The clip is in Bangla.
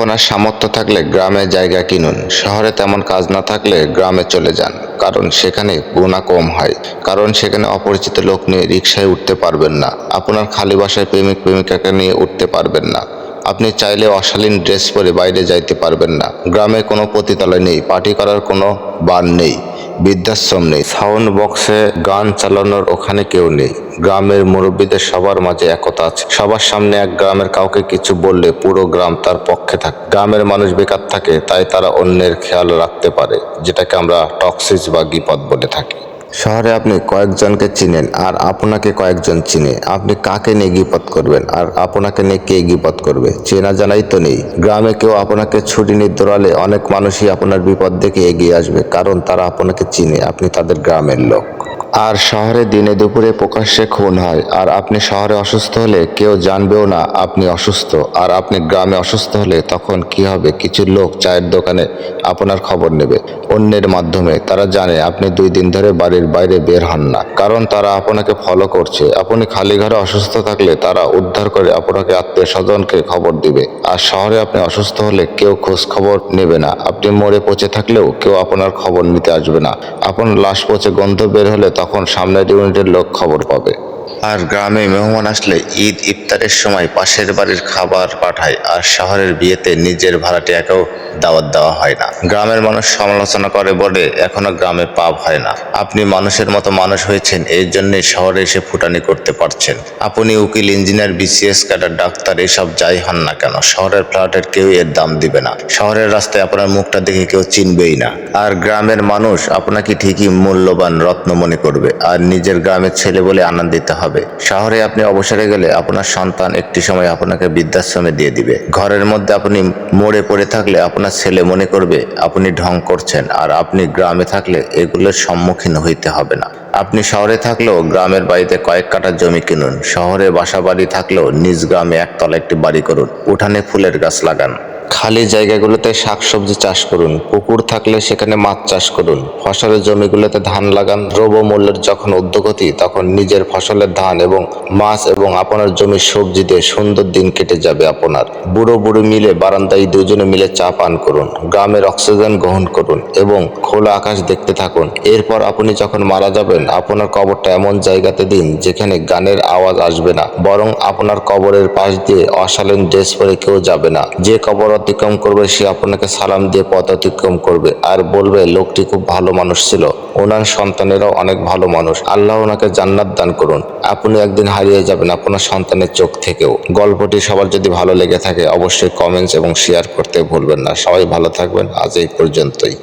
আপনার সামর্থ্য থাকলে গ্রামে জায়গা কিনুন। শহরে তেমন কাজ না থাকলে গ্রামে চলে যান, কারণ সেখানে গুণা কম হয়। কারণ সেখানে অপরিচিত লোক নিয়ে রিক্সায় উঠতে পারবেন না। আপনার খালি বাসায় প্রেমিক, প্রেমিকাকে নিয়ে উঠতে পারবেন না। আপনি চাইলে অশালীন ড্রেস পরে বাইরে যাইতে পারবেন না। গ্রামে কোনো পতিতালয় নেই, পার্টি করার কোনো বার নেই, বৃদ্ধাশ্রম নেই, সাউন্ড বক্সে গান চালানোর ওখানে কেউ নেই। গ্রামের মুরব্বীদের সবার মাঝে একতা আছে। সবার সামনে এক গ্রামের কাউকে কিছু বললে পুরো গ্রাম তার পক্ষে থাকে। গ্রামের মানুষ বেকার থাকে, তাই তারা অন্যের খেয়াল রাখতে পারে, যেটাকে আমরা টক্সিস বা গিপদ বলে থাকি। শহরে আপনি কয়েকজনকে চিনেন, আর আপনাকে কয়েকজন চিনে। আপনি কাকে নিয়ে গিপত করবেন, আর আপনাকে নিয়ে কে গিপত করবে? চেনা জানাই তো নেই। গ্রামে কেউ আপনাকে ছুটি নিয়ে দৌড়ালে অনেক মানুষই আপনার বিপদ দেখে এগিয়ে আসবে, কারণ তারা আপনাকে চিনে, আপনি তাদের গ্রামের লোক। আর শহরে দিনে দুপুরে প্রকাশ্যে খুন হয়। আর আপনি শহরে অসুস্থ হলে কেউ জানবেও না আপনি অসুস্থ। আর আপনি গ্রামে অসুস্থ হলে তখন কি হবে? কিছু লোক চায়ের দোকানে আপনার খবর নেবে। অন্যের মাধ্যমে তারা জানে আপনি দুই দিন ধরে বাড়ির বাইরে বের হন না। কারণ তারা আপনাকে ফলো করছে। আপনি খালি ঘরে অসুস্থ থাকলে তারা উদ্ধার করে আপনাকে আত্মীয় স্বজনকে খবর দিবে। আর শহরে আপনি অসুস্থ হলে কেউ খোঁজ খবর নেবে না। আপনি মরে পচে থাকলেও কেউ আপনার খবর নিতে আসবে না। আপনার লাশ পচে গন্ধ বের হলে তখন সামনের ইউনিটের লোক খবর পাবে। আর গ্রামে মেহমান আসলে ঈদ ইফতারের সময় পাশের বাড়ির খাবার পাঠায় আর শহরের বিয়েতে নিজের ভাড়াটিয়াকেও দাওয়াত দেওয়া হয় না। গ্রামের মানুষ সমালোচনা করে বলে, এখনও গ্রামে পাপ হয় না। আপনি মানুষের মতো মানুষ হয়েছেন এই জন্যই শহরে এসে ফুটানি করতে পারছেন। আপনি উকিল, ইঞ্জিনিয়ার, বিসিএস, ক্যাডার, ডাক্তার, এসব যাই হন না কেন? শহরের ফ্ল্যাটের কেউ এর দাম দিবে না। শহরের রাস্তায় আপনার মুখটা দেখে কেউ চিনবেই না। আর গ্রামের মানুষ আপনাকে ঠিকই মূল্যবান রত্ন মনে করবে। আর নিজের গ্রামের ছেলে বলে আনন্দিত হবে। শহরে আপনি অবসরে গেলে আপনার সন্তান একটি সময় আপনাকে বৃদ্ধাশ্রমে দিয়ে দিবে। ঘরের মধ্যে আপনি মরে পড়ে থাকলে আপনার ছেলে মনে করবে আপনি ঢং করছেন আর আপনি গ্রামে থাকলে এগুলোর সম্মুখীন হইতে হবে না। আপনি শহরে থাকলেও গ্রামের বাড়িতে কয়েক কাঠা জমি কিনুন, শহরে বাসা বাড়ি থাকলেও নিজ গ্রামে একতলা একটি বাড়ি করুন, উঠানে ফুলের গাছ লাগান। খালি জায়গাগুলোতে শাকসবজি চাষ করুন, পুকুর থাকলে সেখানে মাছ চাষ করুন। ফসলের জমিগুলোতে ধান লাগান, দ্রব্যমূল্যের যখন উদ্যোগতি, তখন নিজের ফসলের ধান এবং মাছ এবং আপনার জমির সবজি দিয়ে সুন্দর দিন কেটে যাবে আপনার। বুড়ো বুড়ো মিলে বারান্দায় দুজনে মিলে চা পান করুন, গ্রামের অক্সিজেন গ্রহণ করুন এবং খোলা আকাশ দেখতে থাকুন। এরপর আপনি যখন মারা যাবেন, আপনার কবরটা এমন জায়গাতে দিন যেখানে গানের আওয়াজ আসবে না, বরং আপনার কবরের পাশ দিয়ে অশালীন ড্রেস পরে কেউ যাবে না। যে কবর অতিক্রম করবে, সে আপনাকে সালাম দিয়ে পথ অতিক্রম করবে। আর বলবে, লোকটি খুব ভালো মানুষ ছিল। ওনার সন্তানেরাও অনেক ভালো মানুষ। আল্লাহ ওনাকে জান্নাত দান করুন। আপনি একদিন হারিয়ে যাবেন আপনার সন্তানের চোখ থেকেও। গল্পটি সবার যদি ভালো লেগে থাকে, অবশ্যই কমেন্টস এবং শেয়ার করতে ভুলবেন না। সবাই ভালো থাকবেন। আজ এই পর্যন্তই।